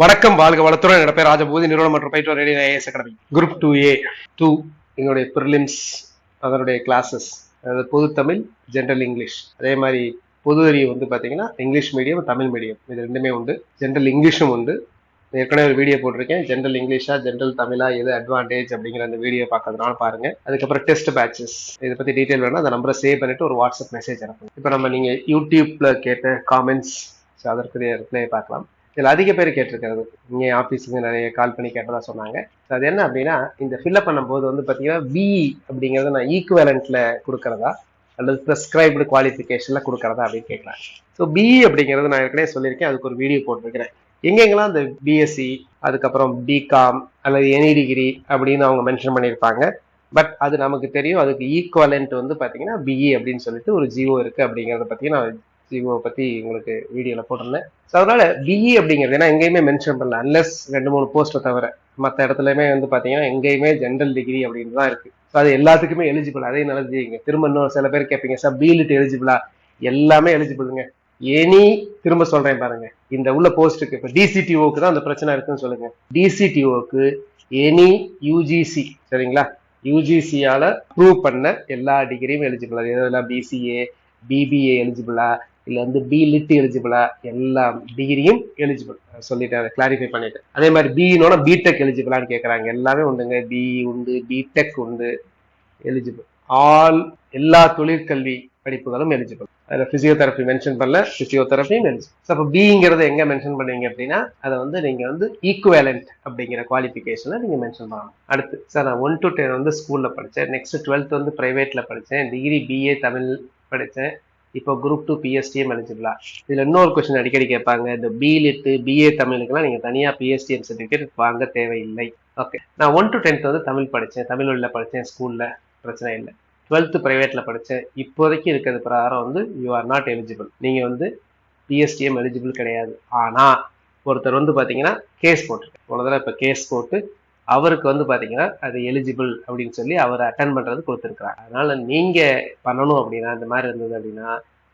வணக்கம் வாழ்க வளத்துடன். என்னோட பேர் ராஜபூதி. நிறுவனம் மற்றும் பயிற்று radio IS academy. Group two A two எங்களுடைய ப்ரிலிம்ஸ் அதனுடைய கிளாஸஸ் அதாவது பொது தமிழ் ஜென்ரல் இங்கிலீஷ் அதே மாதிரி பொது அறிவு வந்து பார்த்தீங்கன்னா இங்கிலீஷ் மீடியம் தமிழ் மீடியம் இது ரெண்டுமே உண்டு. ஜென்ரல் இங்கிலீஷும் உண்டு. ஏற்கனவே ஒரு வீடியோ போட்டிருக்கேன். ஜென்ரல் இங்கிலீஷா ஜென்ரல் தமிழா எது அட்வான்டேஜ் அப்படிங்கிற அந்த வீடியோ பார்க்கறதுனால பாருங்க. அதுக்கப்புறம் டெஸ்ட் பேட்சஸ் இதை பத்தி டீடைல் வேணும் அந்த நம்பரை சேவ் பண்ணிட்டு ஒரு வாட்ஸ்அப் மெசேஜ் அனுப்புங்க. இப்போ நம்ம நீங்க யூடியூப்ல கேட்ட காமெண்ட்ஸ் அதற்குரிய ரிப்ளை பார்க்கலாம். இதில் அதிக பேர் கேட்டிருக்கிறது. இங்கே ஆஃபீஸுக்கு நிறைய கால் பண்ணி கேட்டதா சொன்னாங்க. அது என்ன அப்படின்னா இந்த ஃபில்அப் பண்ணும்போது வந்து பார்த்தீங்கன்னா விஇ அப்படிங்கிறத நான் ஈக்குவலண்ட்டில் கொடுக்கறதா? அல்லது ப்ரெஸ்கிரைப்டு குவாலிஃபிகேஷனில் கொடுக்கறதா அப்படின்னு கேட்கலாம். ஸோ பிஇ அப்படிங்கிறது நான் ஏற்கனவே சொல்லியிருக்கேன். அதுக்கு ஒரு வீடியோ போட்டிருக்கிறேன். எங்கெங்கெல்லாம் அந்த பிஎஸ்சி அதுக்கப்புறம் பிகாம் அல்லது எனி டிகிரி அப்படின்னு அவங்க மென்ஷன் பண்ணியிருப்பாங்க. பட் அது நமக்கு தெரியும். அதுக்கு ஈக்குவலண்ட் வந்து பார்த்தீங்கன்னா பிஇ அப்படின்னு சொல்லிட்டு ஒரு ஜிஓ இருக்குது அப்படிங்கிறத பற்றி நான் சிஓ பற்றி உங்களுக்கு வீடியோவில் போட்டிருந்தேன். ஸோ அதனால பிஇ அப்படிங்கிறது ஏன்னா எங்கேயுமே மென்ஷன் பண்ணல. அன்லெஸ் ரெண்டு மூணு போஸ்ட்டை தவிர. மற்ற இடத்துலையுமே வந்து பார்த்தீங்கன்னா எங்கேயுமே ஜென்ரல் டிகிரி அப்படின்னு தான் இருக்கு. ஸோ அது எல்லாத்துக்குமே எலிஜிபிள் அதே நல்லா திரும்ப இன்னும் சில பேர் கேட்பீங்க சார் பிலிட் எலிஜிபிளா எல்லாமே எலிஜிபிளுங்க எனி திரும்ப சொல்றேன் பாருங்க. இந்த உள்ள போஸ்ட்டுக்கு இப்போ டிசிடிஓக்கு தான் அந்த பிரச்சனை இருக்குன்னு சொல்லுங்க. டிசிடிஓக்கு எனி யூஜிசி சரிங்களா? யூஜிசியால ப்ரூவ் பண்ண எல்லா டிகிரியும் எலிஜிபிள் அது எதெல்லாம் பிசிஏ பிபிஏ எலிஜிபிளா இல்ல வந்து பி லிட் எலிஜிபிளா எல்லா டிகிரியும் எலிஜிபிள் சொல்லிட்டு அதை கிளாரிஃபை பண்ணிட்டு அதே மாதிரி பிஇனோட பிடெக் எலிஜிபிளான்னு கேட்கறாங்க எல்லாமே உண்டுங்க. பிஇ உண்டு பிடெக் உண்டு எலிஜிபிள் ஆல் எல்லா தொழிற்கல்வி படிப்புகளும் எலிஜிபிள் அதில் பிசியோதெரப்பி மென்ஷன் பண்ணல பிசியோதெரப்பியும் எலிஜிபிள் அப்போ பிங்கிறத எங்க மென்ஷன் பண்ணீங்க அப்படின்னா அதை வந்து நீங்க வந்து ஈக்குவேலண்ட் அப்படிங்கிற குவாலிஃபிகேஷனை நீங்க மென்ஷன் பண்ணணும். அடுத்து சார் நான் ஒன் டு டென் வந்து ஸ்கூல்ல படித்தேன் நெக்ஸ்ட் டுவெல்த் வந்து பிரைவேட்ல படித்தேன் டிகிரி பிஏ தமிழ் படித்தேன் இப்போ குரூப் டூ பிஎஸ்டிஎம் எலிஜிபிளா இதுல இன்னொரு கொஸ்டின் அடிக்கடி கேட்பாங்க. இந்த பிலிட்டு பிஏ தமிழுக்கெல்லாம் நீங்க தனியா பிஎஸ்டிஎம் சர்டிஃபிகேட் வாங்க தேவையில்லை. ஓகே நான் ஒன் டு டென்த் வந்து தமிழ் படித்தேன் தமிழ் வழியில் படித்தேன் ஸ்கூல்ல பிரச்சனை இல்லை. டுவெல்த்து ப்ரைவேட்டில் படித்தேன் இப்போதைக்கு இருக்கிறது பிரகாரம் வந்து யூ ஆர் நாட் எலிஜிபிள் நீங்க வந்து பிஎஸ்டிஎம் எலிஜிபிள் கிடையாது. ஆனா ஒருத்தர் வந்து பாத்தீங்கன்னா கேஸ் போட்டிருக்காரு ஒரு தடவை இப்போ கேஸ் போட்டு அவருக்கு வந்து பாத்தீங்கன்னா அது எலிஜிபிள் அப்படின்னு சொல்லி அவர் அட்டன் பண்றது கொடுத்துருக்காரு அதனால நீங்க பண்ணணும் அப்படின்னா இந்த மாதிரி இருந்தது அப்படின்னா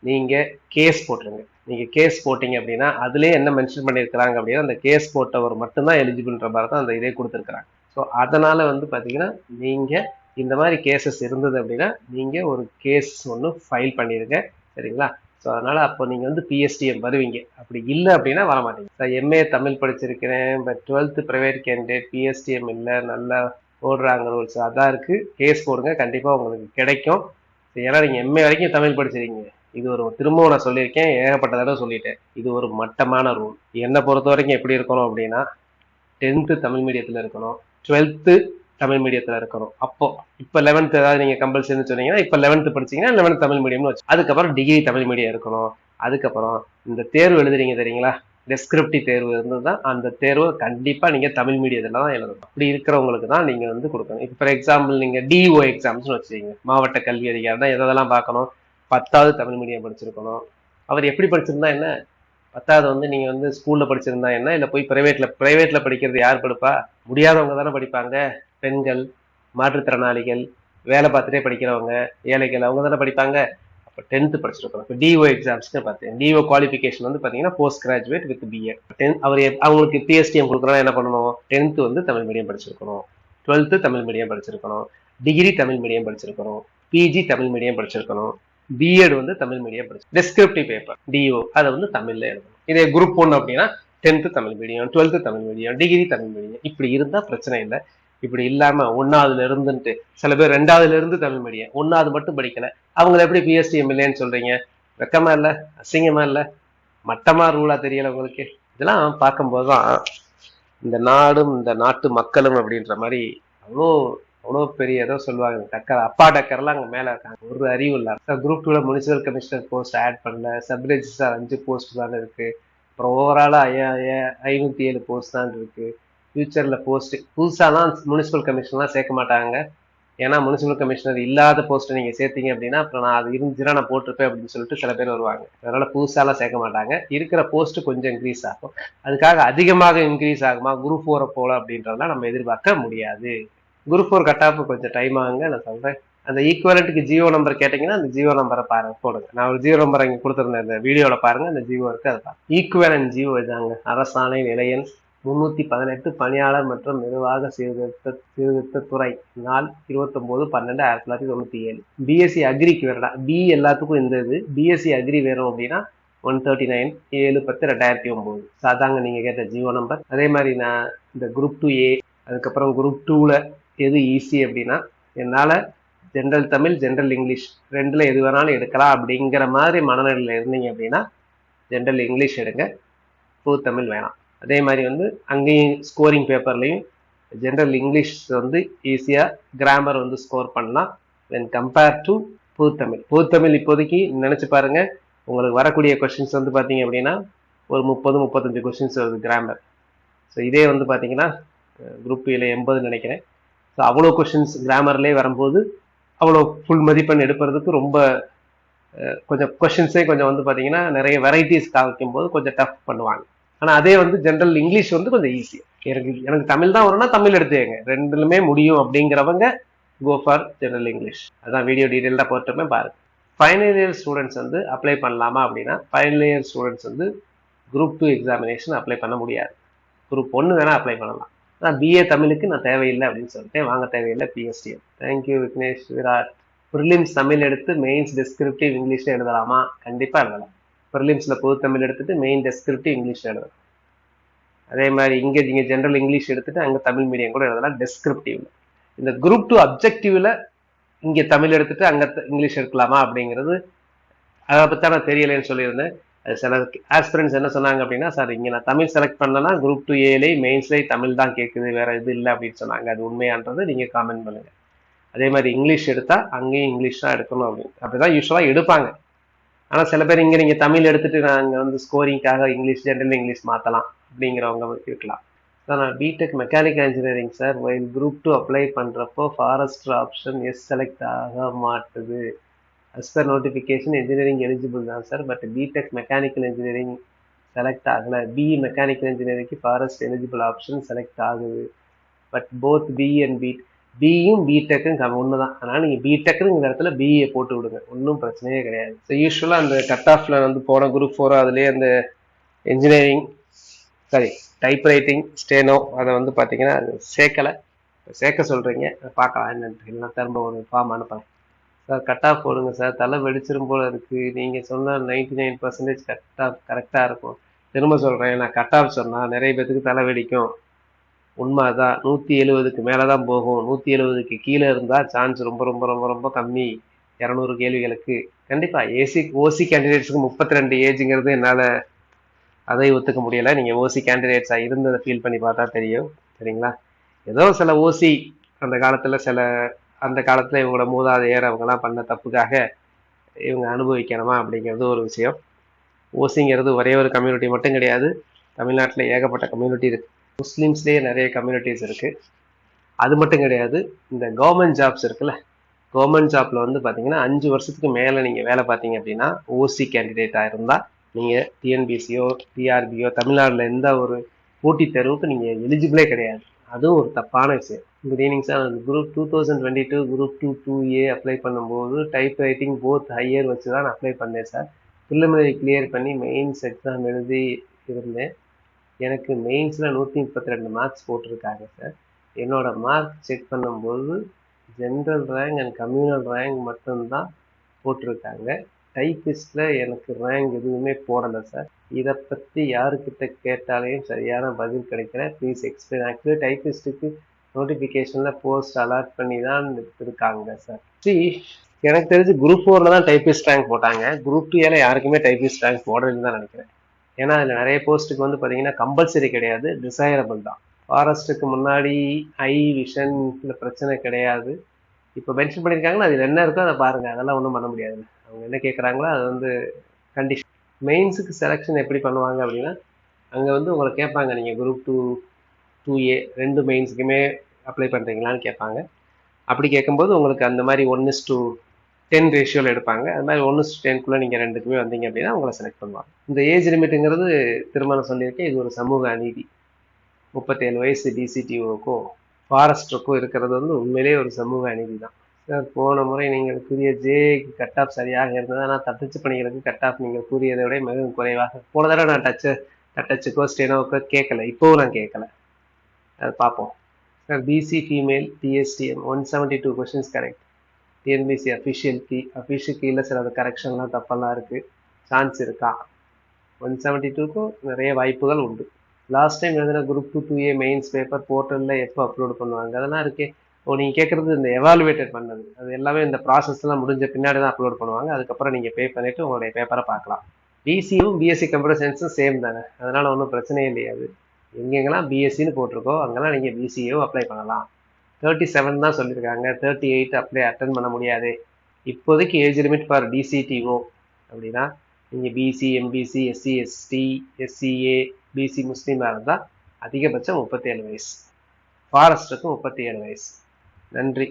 நீங்கள் கேஸ் போட்டுருங்க. நீங்கள் கேஸ் போட்டிங்க அப்படின்னா அதுலேயே என்ன மென்ஷன் பண்ணியிருக்கிறாங்க அப்படின்னா அந்த கேஸ் போட்டவர் மட்டும்தான் எலிஜிபிள்ன்ற மாதிரி தான் அந்த இதே கொடுத்துருக்குறாங்க. ஸோ அதனால் வந்து பார்த்தீங்கன்னா நீங்கள் இந்த மாதிரி கேசஸ் இருந்தது அப்படின்னா நீங்கள் ஒரு கேஸ் ஒன்று ஃபைல் பண்ணியிருங்க சரிங்களா? ஸோ அதனால் அப்போ நீங்கள் வந்து பிஎஸ்டிஎம் வருவீங்க. அப்படி இல்லை அப்படின்னா வர மாட்டீங்க sir MA Tamil படிச்சிருக்கிறேன் but twelfth private candidate PSTM இல்லை நல்லா ஓடுறாங்க ரூல்ஸ் அதான் இருக்குது கேஸ் போடுங்க. கண்டிப்பாக உங்களுக்கு கிடைக்கும். ஏன்னா நீங்கள் எம்ஏ வரைக்கும் தமிழ் படிச்சிருக்கீங்க. இது ஒரு திரும்பவும் நான் சொல்லியிருக்கேன் ஏகப்பட்ட தடவை சொல்லிட்டேன். இது ஒரு மட்டமான ரூல் என்னை பொறுத்த வரைக்கும் எப்படி இருக்கணும் அப்படின்னா டென்த்து தமிழ் மீடியத்தில் இருக்கணும் டுவெல்த்து தமிழ் மீடியத்தில் இருக்கணும். அப்போ இப்போ லெவன்த் ஏதாவது நீங்கள் கம்பல்சரின்னு சொன்னீங்கன்னா இப்போ லெவன்த்து படிச்சீங்கன்னா லெவன்த் தமிழ் மீடியம்னு வச்சு அதுக்கப்புறம் டிகிரி தமிழ் மீடியம் இருக்கணும். அதுக்கப்புறம் இந்த தேர்வு எழுதுறீங்க தெரியுங்களா? டெஸ்கிரிப்டிவ் தேர்வு இருந்தது தான் அந்த தேர்வு கண்டிப்பாக நீங்கள் தமிழ் மீடியத்தில் தான் எழுதணும். அப்படி இருக்கிறவங்களுக்கு தான் நீங்கள் வந்து கொடுக்கணும். இப்போ ஃபார் எக்ஸாம்பிள் நீங்கள் டிஓ எக்ஸாம்ஸ்னு வச்சுக்கீங்க. மாவட்ட கல்வி அதிகாரி தான் எதெல்லாம் பார்க்கணும்? பத்தாவது தமிழ் மீடியம் படிச்சிருக்கணும். அவர் எப்படி படிச்சிருந்தா என்ன? பத்தாவது வந்து நீங்க வந்து ஸ்கூல்ல படிச்சிருந்தா என்ன? இல்ல போய் பிரைவேட்ல பிரைவேட்ல படிக்கிறது யார் படிப்பா? முடியாதவங்க தானே படிப்பாங்க. பெண்கள் மாற்றுத்திறனாளிகள் வேலை பார்த்துட்டே படிக்கிறவங்க ஏழைகள் அவங்க தானே படிப்பாங்க. அப்போ டென்த்து படிச்சிருக்கணும். இப்போ டிஓ எக்ஸாம்ஸ்க்கு பார்த்தேன் டிஓ குவாலிஃபிகேஷன் வந்து பார்த்தீங்கன்னா post graduate with BEd ten அவர் அவங்களுக்கு பிஎஸ்டிஎம் கொடுக்குறோம் என்ன பண்ணணும்? டென்த்து வந்து தமிழ் மீடியம் படிச்சிருக்கணும். டுவெல்த்து தமிழ் மீடியம் படிச்சிருக்கணும். டிகிரி தமிழ் மீடியம் படிச்சிருக்கணும். பிஜி தமிழ் மீடியம் படிச்சிருக்கணும். பிஎட் வந்து தமிழ் மீடியம் படிச்சு. டிஸ்கிரிப்டிவ் பேப்பர் டிஓ அதை வந்து தமிழ்ல எழுதணும். இதே குரூப் ஒன்று அப்படின்னா tenth Tamil medium twelfth Tamil medium degree Tamil medium இப்படி இருந்தால் பிரச்சனை இல்லை. இப்படி இல்லாம ஒன்னாவதுல இருந்துட்டு சில பேர் ரெண்டாவதுல இருந்து தமிழ் மீடியம் ஒன்னாவது மட்டும் படிக்கல. அவங்கள எப்படி பிஎஸ்டிஎம் இல்லைன்னு சொல்றீங்க? வெக்கமா இல்ல? அசிங்கமா இல்ல? மட்டமா ரூலா தெரியல உங்களுக்கு? இதெல்லாம் பார்க்கும்போது தான் இந்த நாடும் இந்த நாட்டு மக்களும் அப்படின்ற மாதிரி அவ்வளோ அவ்வளோ பெரிய ஏதோ சொல்லுவாங்க. டக்கர் அப்பா டக்கர்லாம் அங்கே மேலே இருக்காங்க. ஒரு அறிவு இல்லை. குரூப் டூல முனிசிபல் கமிஷனர் போஸ்ட் ஆட் பண்ணல. சப் ரெஜிஸ்டார் அஞ்சு போஸ்ட் தான் இருக்கு. அப்புறம் ஓவராலாக ஐநூற்றி ஏழு போஸ்ட் தான் இருக்கு. ஃப்யூச்சரில் போஸ்ட் புதுசாலாம் முனிசிபல் கமிஷன்லாம் சேர்க்க மாட்டாங்க. ஏன்னா முனிசிபல் கமிஷனர் இல்லாத போஸ்ட்டை நீங்கள் சேர்த்தீங்க அப்படின்னா அப்புறம் நான் அது இருந்துச்சுன்னா நான் போட்டிருப்பேன் அப்படின்னு சொல்லிட்டு சில பேர் வருவாங்க. அதனால புதுசாலாம் சேர்க்க மாட்டாங்க. இருக்கிற போஸ்ட் கொஞ்சம் இன்க்ரீஸ் ஆகும். அதுக்காக அதிகமாக இன்க்ரீஸ் ஆகுமா? குரூப் ஃபோரை போல அப்படின்றதெல்லாம் நம்ம எதிர்பார்க்க முடியாது. குரூப் ஃபோர் கட்டாப்பு கொஞ்சம் டைம் ஆகுங்க. நான் சொல்றேன். அந்த ஈக்குவலண்ட்டுக்கு ஜியோ நம்பர் கேட்டீங்கன்னா அந்த ஜியோ நம்பரை பாருங்க போடுங்க. நான் ஒரு ஜியோ நம்பர் இங்கே கொடுத்துருந்தேன் இந்த வீடியோவில் பாருங்க அந்த ஜியோ இருக்கு அதை பாருங்க. ஈக்குவலன் ஜியோ இதாங்க. அரசாணை நிலையன் முன்னூத்தி பதினெட்டு பணியாளர் மற்றும் நிர்வாக சீர்திருத்த சீர்திருத்த துறை நாள் இருபத்தொம்போது பன்னெண்டு ஆயிரத்தி தொள்ளாயிரத்தி தொண்ணூத்தி ஏழு. பிஎஸ்சி அக்ரிக்கு வேறடா பி எல்லாத்துக்கும் இந்த இது. பிஎஸ்சி அக்ரி வேறும் அப்படின்னா ஒன் தேர்ட்டி நைன் ஏழு பத்து ரெண்டாயிரத்தி ஒம்பது. சாதாங்க நீங்க கேட்ட ஜியோ நம்பர் அதே மாதிரி நான் இந்த குரூப் டூ ஏ அதுக்கப்புறம் குரூப் டூவில் எது ஈஸி அப்படின்னா என்னால் ஜென்ரல் தமிழ் ஜென்ரல் இங்கிலீஷ் ரெண்டில் எது வேணாலும் எடுக்கலாம் அப்படிங்கிற மாதிரி மனநிலையில் இருந்தீங்க அப்படின்னா ஜென்ரல் இங்கிலீஷ் எடுங்க. பொது தமிழ் வேணாம். அதே மாதிரி வந்து அங்கேயும் ஸ்கோரிங் பேப்பர்லையும் ஜென்ரல் இங்கிலீஷ் வந்து ஈஸியாக கிராமர் வந்து ஸ்கோர் பண்ணலாம். தென் கம்பேர் டு பொதுத்தமிழ் பூத்தமிழ் இப்போதைக்கு நினச்சி பாருங்கள் உங்களுக்கு வரக்கூடிய கொஷின்ஸ் வந்து பார்த்தீங்க அப்படின்னா ஒரு முப்பது முப்பத்தஞ்சு கொஷின்ஸ் வருது கிராமர் ஸோ இதே வந்து பார்த்தீங்கன்னா குரூப் இல்லை எண்பதுன்னு நினைக்கிறேன். ஸோ அவ்வளோ கொஷின்ஸ் கிராமர்லேயே வரும்போது அவ்வளோ ஃபுல் மதிப்பெண் எடுக்கிறதுக்கு ரொம்ப கொஞ்சம் கொஷின்ஸே கொஞ்சம் வந்து பார்த்தீங்கன்னா நிறைய வெரைட்டிஸ் காமிக்கும் போது கொஞ்சம் டஃப் பண்ணுவாங்க. ஆனால் அதே வந்து ஜென்ரல் இங்கிலீஷ் வந்து கொஞ்சம் ஈஸி எனக்கு எனக்கு தமிழ் தான் வரும்னா தமிழ் எடுத்துக்கங்க ரெண்டுலுமே முடியும் அப்படிங்கிறவங்க கோ ஃபார் ஜென்ரல் இங்கிலீஷ் அதான் வீடியோ டீட்டெயிலாக போட்டுமே பாருங்க. ஃபைனல் இயர் ஸ்டூடெண்ட்ஸ் வந்து அப்ளை பண்ணலாமா அப்படின்னா ஃபைனல் இயர் ஸ்டூடெண்ட்ஸ் வந்து குரூப் டூ எக்ஸாமினேஷன் அப்ளை பண்ண முடியாது. குரூப் ஒன்று வேணால் அப்ளை பண்ணலாம். நான் பிஏ தமிழுக்கு நான் தேவையில்லை அப்படின்னு சொல்லிட்டேன். வாங்க தேவையில்லை PST thank you Vignesh Virat prelims Tamil எடுத்து மெயின்ஸ் டெஸ்கிரிப்டிவ் இங்கிலீஷில் எழுதலாமா? கண்டிப்பாக எழுதலாம். ப்ரிலிம்ஸில் பொது தமிழ் எடுத்துட்டு மெயின் டெஸ்கிரிப்டிவ் இங்கிலீஷில் எழுதலாம். அதே மாதிரி இங்கே நீங்கள் ஜென்ரல் இங்கிலீஷ் எடுத்துட்டு அங்கே தமிழ் மீடியம் கூட எழுதலாம் டெஸ்கிரிப்டிவ்ல இந்த குரூப் டூ அப்ஜெக்டிவ்ல இங்கே தமிழ் எடுத்துட்டு அங்கே இங்கிலீஷ் எடுக்கலாமா அப்படிங்கிறது அதை பற்றி நான் தெரியலைன்னு சொல்லியிருந்தேன். சில ஆஸ்பிரண்ட்ஸ் என்ன சொன்னாங்க அப்படின்னா சார் இங்கே நான் தமிழ் செலக்ட் பண்ணலன்னா குரூப் டூ ஏலே மெயின்ஸ்லேயே தமிழ் தான் கேட்குது வேற இது இல்லை அப்படின்னு சொன்னாங்க. அது உண்மையான்றது நீங்கள் காமெண்ட் பண்ணுங்க. அதே மாதிரி இங்கிலீஷ் எடுத்தால் அங்கேயும் இங்கிலீஷ் தான் எடுக்கணும் அப்படின்னு. அப்படிதான் யூஸ்வலாக எடுப்பாங்க. ஆனால் சில பேர் இங்கே நீங்கள் தமிழ் எடுத்துட்டு நாங்கள் வந்து ஸ்கோரிங்காக இங்கிலீஷ் ஜென்ரல் இங்கிலீஷ் மாற்றலாம் அப்படிங்கிறவங்க இருக்கலாம். சார் நான் BTech mechanical engineering sir while group two apply பண்ணுறப்போ ஃபாரஸ்டர் ஆப்ஷன் எஸ் செலக்ட் ஆக மாட்டுது. As per notification engineering eligible தான் sir but BTech mechanical engineering select ஆகலை. பிஇ மெக்கானிக்கல் இன்ஜினியரிங்க்கு ஃபாரஸ்ட் எலிஜிபிள் ஆப்ஷன் செலக்ட் ஆகுது. But both BE and B பியும் பிடெக்கும் ஒன்று தான் அதனால் நீங்கள் பிடெக்குங்கிற இந்த இடத்துல பிஇயை போட்டு விடுங்க. ஒன்றும் பிரச்சனையே கிடையாது. ஸோ யூஸ்வலாக அந்த கட் ஆஃப்ல வந்து போன குரூப் ஃபோரோ அதுலேயே அந்த engineering sorry type writing steno அதை வந்து பார்த்தீங்கன்னா அது சேர்க்கலை. சேர்க்க சொல்கிறீங்க பார்க்கலாம். என்னன்னு திரும்ப ஒரு ஃபார்ம் அனுப்புகிறேன் சார் கட் ஆஃப் போடுங்க சார் தலை வெடிச்சிரும் போல இருக்கு. நீங்கள் சொன்ன நைன்டி நைன் பர்சன்டேஜ் கரெக்டாக கரெக்டாக இருக்கும். திரும்ப சொல்கிறேன் நான் கட் ஆஃப் சொன்னால் நிறைய பேத்துக்கு தலை வெடிக்கும். உண்மை தான் நூற்றி எழுபதுக்கு மேலே தான் போகும். நூற்றி எழுபதுக்கு கீழே இருந்தால் சான்ஸ் ரொம்ப ரொம்ப ரொம்ப ரொம்ப கம்மி. இரநூறு கேள்விகளுக்கு. கண்டிப்பாக ஏசி ஓசி கேண்டிடேட்ஸுக்கு முப்பத்தி ரெண்டு ஏஜுங்கிறது என்னால் அதை ஒத்துக்க முடியலை. நீங்கள் ஓசி கேண்டிடேட்ஸாக இருந்ததை ஃபீல் பண்ணி பார்த்தா தெரியும். சரிங்களா? ஏதோ சில ஓசி அந்த காலத்தில் சில அந்த காலத்தில் இவங்களோட மூதாதையர் அவங்கெல்லாம் பண்ண தப்புக்காக இவங்க அனுபவிக்கணுமா அப்படிங்கிறது ஒரு விஷயம். ஓசிங்கிறது ஒரே ஒரு கம்யூனிட்டி மட்டும் கிடையாது. தமிழ்நாட்டில் ஏகப்பட்ட கம்யூனிட்டி இருக்கு. முஸ்லீம்ஸ்லேயே நிறைய கம்யூனிட்டிஸ் இருக்கு. அது மட்டும் கிடையாது. இந்த கவர்மெண்ட் ஜாப்ஸ் இருக்குல்ல கவர்மெண்ட் ஜாப்ல வந்து பார்த்தீங்கன்னா அஞ்சு வருஷத்துக்கு மேலே நீங்கள் வேலை பார்த்தீங்க அப்படின்னா ஓசி கேண்டிடேட்டாக இருந்தால் நீங்கள் டிஎன்பிசியோ டிஆர்பியோ தமிழ்நாட்டில் எந்த ஒரு போட்டித் தேர்வுக்கு நீங்கள் எலிஜிபிளே கிடையாது. அதுவும் ஒரு தப்பான விஷயம். Good evening sir group two thousand twenty two group two two A apply பண்ணும்போது டைப் ரைட்டிங் போத் ஹையர் வச்சு தான் நான் அப்ளை பண்ணேன் சார் ப்ரிலிமினரி கிளியர் பண்ணி மெயின்ஸ் எக்ஸாம் எழுதி இருந்தேன். எனக்கு மெயின்ஸில் நூற்றி முப்பத்தி ரெண்டு மார்க்ஸ் போட்டிருக்காங்க சார் என்னோடய மார்க் செக் பண்ணும்போது general rank and communal rank மட்டும்தான் போட்டிருக்காங்க. டைப்பிஸ்டில் எனக்கு ரேங்க் எதுவுமே போடலை சார் இதை பற்றி யாருக்கிட்ட கேட்டாலையும் சரியான பதில் கிடைக்கல. ப்ளீஸ் எக்ஸ்பிளைன் ஆக்சுவலி டைப்பிஸ்ட்டுக்கு நோட்டிஃபிகேஷனில் போஸ்ட் அலாட் பண்ணி தான் இருக்காங்க சார் சி எனக்கு தெரிஞ்சு குரூப் ஃபோரில் தான் டைபிஸ்ட் ரேங்க் போட்டாங்க. குரூப் டூல யாருக்குமே டைபிஸ்ட் ரேங்க் போடுறதுன்னு தான் நினைக்கிறேன். ஏன்னா அதில் நிறைய போஸ்ட்டுக்கு வந்து பார்த்தீங்கன்னா கம்பல்சரி கிடையாது டிசைரபிள் தான். ஃபாரஸ்ட்டுக்கு முன்னாடி ஐ விஷன் பிரச்சனை கிடையாது. இப்போ மென்ஷன் பண்ணியிருக்காங்கன்னா அதில் என்ன இருக்கோ அதை பாருங்க. அதெல்லாம் ஒன்றும் பண்ண முடியாது. அவங்க என்ன கேட்குறாங்களோ அது வந்து கண்டிஷன் மெயின்ஸுக்கு செலெக்ஷன் எப்படி பண்ணுவாங்க அப்படின்னா அங்கே வந்து உங்களை கேட்பாங்க நீங்கள் குரூப் டூ டூ ஏ ரெண்டு மெயின்ஸுக்குமே அப்ளை பண்ணுறீங்களான்னு கேட்பாங்க. அப்படி கேட்கும்போது உங்களுக்கு அந்த மாதிரி ஒன் இஸ் டூ டென் ரேஷியோவில் எடுப்பாங்க. அது மாதிரி ஒன்று டென்க்குள்ளே நீங்கள் ரெண்டுக்குமே வந்தீங்க அப்படின்னா உங்களை செலக்ட் பண்ணுவாங்க. இந்த ஏஜ் லிமிட்டுங்கிறது திருமணம் சொல்லியிருக்கேன். இது ஒரு சமூக அநீதி. முப்பத்தேழு வயசு டிசிடிஓக்கும் ஃபாரஸ்டருக்கோ இருக்கிறது வந்து உண்மையிலேயே ஒரு சமூக அநீதி தான் சார் போன முறை நீங்கள் கூறிய ஜேக்கு கட் ஆஃப் சரியாக இருந்தது? ஆனால் தட்டச்சு பணிகளுக்கு கட் ஆஃப் நீங்கள் கூறியதை விட மிகவும் குறைவாக. போன தடவை நான் டச்சு தட்டச்சுக்கோ ஸ்டெனோக்கோ கேட்கல. இப்போவும் நான் கேட்கல. அதை பார்ப்போம். Sir BC female DSTM one seventy two questions correct TNPSC official key official கீழே சில கரெக்ஷன்லாம் தப்பெல்லாம் இருக்குது சான்ஸ் இருக்கா? ஒன் செவன்ட்டி டூக்கும் நிறைய வாய்ப்புகள் உண்டு. லாஸ்ட் டைம் எழுதின group two two A mains paper போர்ட்டலில் எப்போ அப்லோட் பண்ணுவாங்க? அதெல்லாம் இருக்கே. ஓ நீங்கள் கேட்குறது இந்த எவாலுவேட்டட் பண்ணது. அது எல்லாமே இந்த ப்ராசஸ்லாம் முடிஞ்ச பின்னாடி தான் அப்லோட் பண்ணுவாங்க. அதுக்கப்புறம் நீங்கள் பே பண்ணிவிட்டு உங்களுடைய பேப்பரை பார்க்கலாம். பிசியும் பிஎஸ்சி கம்ப்யூட்டர் சயின்ஸும் சேம் தானே. அதனால் ஒன்றும் பிரச்சனையே இல்லையாது எங்கெங்கெல்லாம் பிஎஸ்சின்னு போட்டிருக்கோ அங்கெல்லாம் நீங்கள் பிசிஏவோ அப்ளை பண்ணலாம். தேர்ட்டி செவன் தான் சொல்லியிருக்காங்க. தேர்ட்டி எயிட் அப்ளை அட்டன் பண்ண முடியாது. இப்போதைக்கு ஏஜ் லிமிட் ஃபார் டிசிடிஓ அப்படின்னா நீங்கள் BC MBC SC ST SCA BC முஸ்லீமாக இருந்தால் அதிகபட்சம் முப்பத்தேழு வயசு. ஃபாரஸ்ட்டுக்கு முப்பத்தி ஏழு வயசு. நன்றி.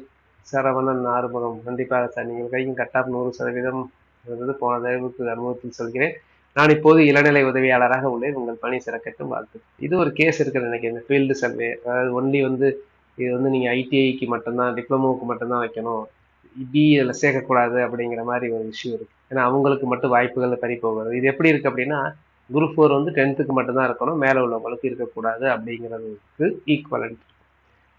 சரவணன் ஆறுமுகம். கண்டிப்பாக சார் நீங்கள் கையும் கட்டாப் நூறு சதவீதம். இருந்தது போன தயவுக்கு அனுபவத்தில் சொல்கிறேன். நான் இப்போது இளநிலை உதவியாளராக உள்ளேன். உங்கள் பணி சிறக்கட்டும். வாழ்த்து. இது ஒரு கேஸ் இருக்குது எனக்கு இந்த ஃபீல்டு சர்வே அதாவது ஒன்லி வந்து இது வந்து நீங்கள் ஐடிஐக்கு மட்டும்தான் டிப்ளமோவுக்கு மட்டும்தான் வைக்கணும். பி இதில் சேர்க்கக்கூடாது அப்படிங்கிற மாதிரி ஒரு இஷ்யூ இருக்குது ஏன்னா அவங்களுக்கு மட்டும் வாய்ப்புகள் பறி போகிறது. இது எப்படி இருக்குது அப்படின்னா குரூப் ஃபோர் வந்து டென்த்துக்கு மட்டும்தான் இருக்கணும். மேலே உள்ளவங்களுக்கு இருக்கக்கூடாது அப்படிங்கிறதுக்கு ஈக்குவலன்ட்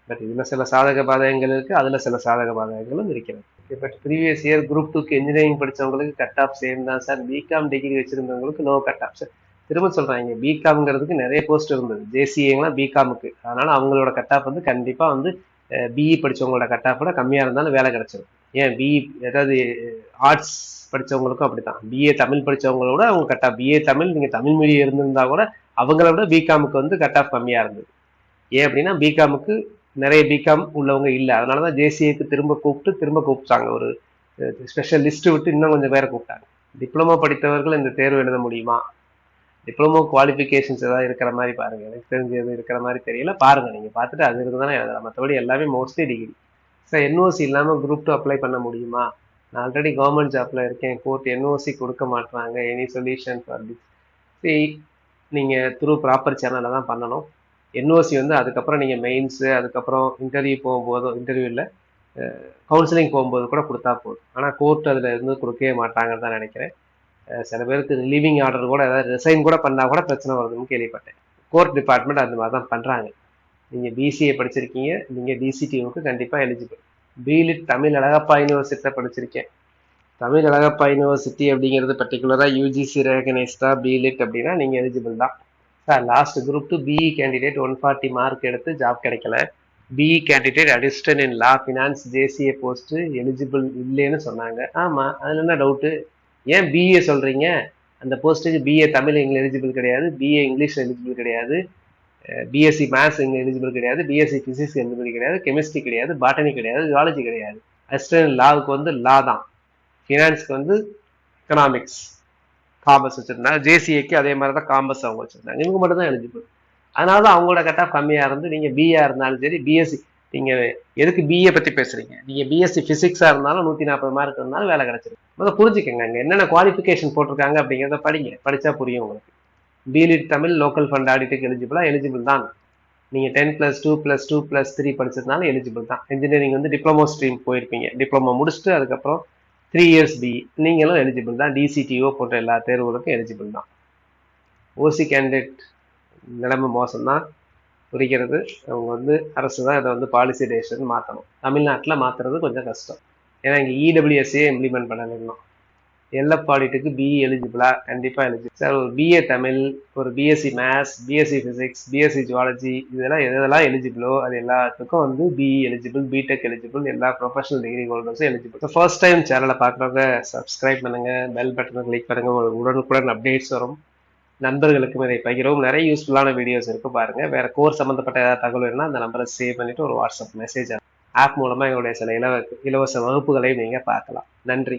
பட் இதில் சில சாதக பாதகங்கள் இருக்குது அதில் சில சாதக பாதகங்களும் இருக்கிறது. பட் ப்ரீவியஸ் இயர் குரூப் டூக்கு இன்ஜினியரிங் படித்தவங்களுக்கு கட் ஆஃப் சேம் தான் சார் பிகாம் டிகிரி வச்சுருந்தவங்களுக்கு நோ கட் ஆஃப் சார் திரும்ப சொல்கிறாங்க பிகாம்ங்கிறதுக்கு நிறைய போஸ்ட் இருந்தது. ஜேசிஏங்களாம் பிகாமுக்கு அதனால் அவங்களோட கட் ஆஃப் வந்து கண்டிப்பாக வந்து பிஇ படித்தவங்களோட கட் ஆஃப் கூட கம்மியாக இருந்தாலும் வேலை கிடச்சிடும் ஏன்? பிஇ ஏதாவது ஆர்ட்ஸ் படித்தவங்களுக்கும் அப்படி தான் பிஏ தமிழ் படித்தவங்களோட அவங்க கட் ஆஃப் பிஏ தமிழ் நீங்கள் தமிழ் மீடியம் இருந்திருந்தா கூட அவங்கள விட பிகாமுக்கு வந்து கட் ஆஃப் கம்மியாக இருந்தது. ஏன் அப்படின்னா பிகாமுக்கு நிறைய பிகாம் உள்ளவங்க இல்லை. அதனால தான் ஜேசிஏக்கு திரும்ப கூப்பிட்டு திரும்ப கூப்பிட்டாங்க. ஒரு ஸ்பெஷல் லிஸ்ட்டு விட்டு இன்னும் கொஞ்சம் பேரை கூப்பிட்டாங்க. டிப்ளமோ படித்தவர்கள் இந்த தேர்வு எழுத முடியுமா? டிப்ளமோ குவாலிஃபிகேஷன்ஸ் ஏதாவது இருக்கிற மாதிரி பாருங்கள் எனக்கு தெரிஞ்சது இருக்கிற மாதிரி தெரியல. பாருங்கள் நீங்கள் பார்த்துட்டு அது இருந்தால் எழுதலாம். மற்றபடி எல்லாமே மோஸ்ட்லி டிகிரி சார் என்ஓசி இல்லாமல் குரூப் டூ அப்ளை பண்ண முடியுமா? நான் ஆல்ரெடி கவர்மெண்ட் ஜாப்பில் இருக்கேன். கோர்ட் என்ஓசி கொடுக்க மாட்டாங்க எனி சொல்யூஷன் ஃபார் திஸ் சரி நீங்கள் த்ரூ ப்ராப்பர் சேனலில் தான் பண்ணணும். என்ஓசி வந்து அதுக்கப்புறம் நீங்கள் மெயின்ஸு அதுக்கப்புறம் இன்டர்வியூ போகும்போதும் இன்டர்வியூ இல்லை கவுன்சிலிங் போகும்போது கூட கொடுத்தா போதும். ஆனால் கோர்ட் அதில் இருந்து கொடுக்கவே மாட்டாங்கன்னு தான் நினைக்கிறேன். சில பேருக்கு ரிலீவிங் ஆர்டர் கூட ஏதாவது ரிசைன் கூட பண்ணால் கூட பிரச்சனை வருதுன்னு கேள்விப்பட்டேன். கோர்ட் டிபார்ட்மெண்ட் அந்த மாதிரி தான் பண்ணுறாங்க நீங்கள் பிசிஏ படிச்சிருக்கீங்க நீங்கள் டிசிடிஓக்கு கண்டிப்பாக எலிஜிபிள் பிலிட் தமிழ் அழகப்பா யூனிவர்சிட்டியில் படிச்சிருக்கேன். தமிழ் அழகப்பா யூனிவர்சிட்டி அப்படிங்கிறது பர்டிகுலராக யூஜிசி ரெகனைஸ்டாக பிலிட் அப்படின்னா நீங்கள் எலிஜிபிள் தான். Sir last group two BE candidate one forty mark எடுத்து ஜாப் கிடைக்கல. BE candidate assistant in law finance JCA post eligible இல்லைன்னு சொன்னாங்க. ஆமாம் அதில் என்ன டவுட்டு ஏன் பிஏ சொல்கிறீங்க அந்த போஸ்ட்டுக்கு பிஏ தமிழ் எங்களுக்கு எலிஜிபிள் கிடையாது. பிஏ இங்கிலீஷ் எலிஜிபிள் கிடையாது. பிஎஸ்சி மேத்ஸ் இங்கே எலிஜிபிள் கிடையாது. பிஎஸ்சி ஃபிசிக்ஸ் எலிஜிபிள் கிடையாது. கெமிஸ்ட்ரி கிடையாது. பாட்டனி கிடையாது. ஜுவாலஜி கிடையாது. அசிஸ்டன்ட் லாவுக்கு வந்து லா தான். ஃபினான்ஸ்க்கு வந்து எக்கனாமிக்ஸ் காமர்ஸ் வச்சுருந்தாங்க. ஜேசிஏக்கு அதே மாதிரி தான் காமர்ஸ் அவங்க வச்சுருந்தாங்க. இவங்க மட்டும் தான் எலிஜிபிள் அதனால தான் அவங்களோட கட் கம்மியாக இருந்து நீங்கள் பிஏ இருந்தாலும் சரி பிஎஸ்சி நீங்கள் எதுக்கு பிஏ பற்றி பேசுகிறீங்க நீங்கள் பிஎஸ்சி ஃபிசிக்ஸாக இருந்தாலும் நூற்றி நாற்பது மார்க் இருந்தாலும் வேலை கிடச்சிருக்கு. முதல்ல புரிஞ்சுக்கங்க அங்கே என்னென்ன குவாலிஃபிகேஷன் போட்டிருக்காங்க அப்படிங்கிறத படிங்க. படித்தா புரியும் உங்களுக்கு. பிலிட் தமிழ் லோக்கல் ஃபண்ட் ஆடிட்டுக்கு எலிஜிபிளாக எலிஜிபிள் தான். நீங்கள் ten plus two plus two plus three படிச்சதுனால எலிஜிபிள் தான். இன்ஜினியரிங் வந்து டிப்ளமோ ஸ்ட்ரீம் போயிருப்பீங்க. டிப்ளமோ முடிச்சுட்டு அதுக்கப்புறம் த்ரீ இயர்ஸ் பி நீங்களும் எலிஜிபிள் தான். டிசிடிஓ போன்ற எல்லா தேர்வுகளுக்கும் எலிஜிபிள் தான். ஓசி கேண்டிடேட் நிலைமை மோசம் தான் அவங்க வந்து அரசு தான் இதை வந்து பாலிசி டேஷன் மாற்றணும் தமிழ்நாட்டில் மாற்றுறது கொஞ்சம் கஷ்டம். ஏன்னா இங்கே இடபிள்யூஎஸ்ஏ இம்ப்ளிமெண்ட் பண்ணணும் எல்எஃப் ஆடிட்டுக்கு பிஇ எலிஜிபிளா கண்டிப்பாக எலிஜிபிள் சார் ஒரு பிஏ தமிழ் ஒரு BSc maths BSc physics BSc zoology இதெல்லாம் எதெல்லாம் எலிஜிபிளோ அது எல்லாத்துக்கும் வந்து பிஇ எலிஜிபிள் பிடெக் எலிஜிபிள் எல்லா ப்ரொஃபஷனல் டிகிரி ஹோல்டர்ஸும் எலிஜிபிள் ஃபர்ஸ்ட் டைம் சேனலை பார்க்குறவங்க சப்ஸ்கிரைப் பண்ணுங்க. பெல் பட்டனை கிளிக் பண்ணுங்க. உங்களுக்கு உடனுக்குடன் அப்டேட்ஸ் வரும். நண்பர்களுக்கும் இதை பகிரவும். நிறைய யூஸ்ஃபுல்லான வீடியோஸ் இருக்கு பாருங்க. வேற கோர்ஸ் சம்மந்தப்பட்ட ஏதாவது தகவல் வேணும்னா அந்த நம்பரை சேவ் பண்ணிட்டு ஒரு வாட்ஸ்அப் மெசேஜ் ஆப் மூலமா எங்களுடைய சில இலவ இலவச வகுப்புகளையும் நீங்க பார்க்கலாம். நன்றி.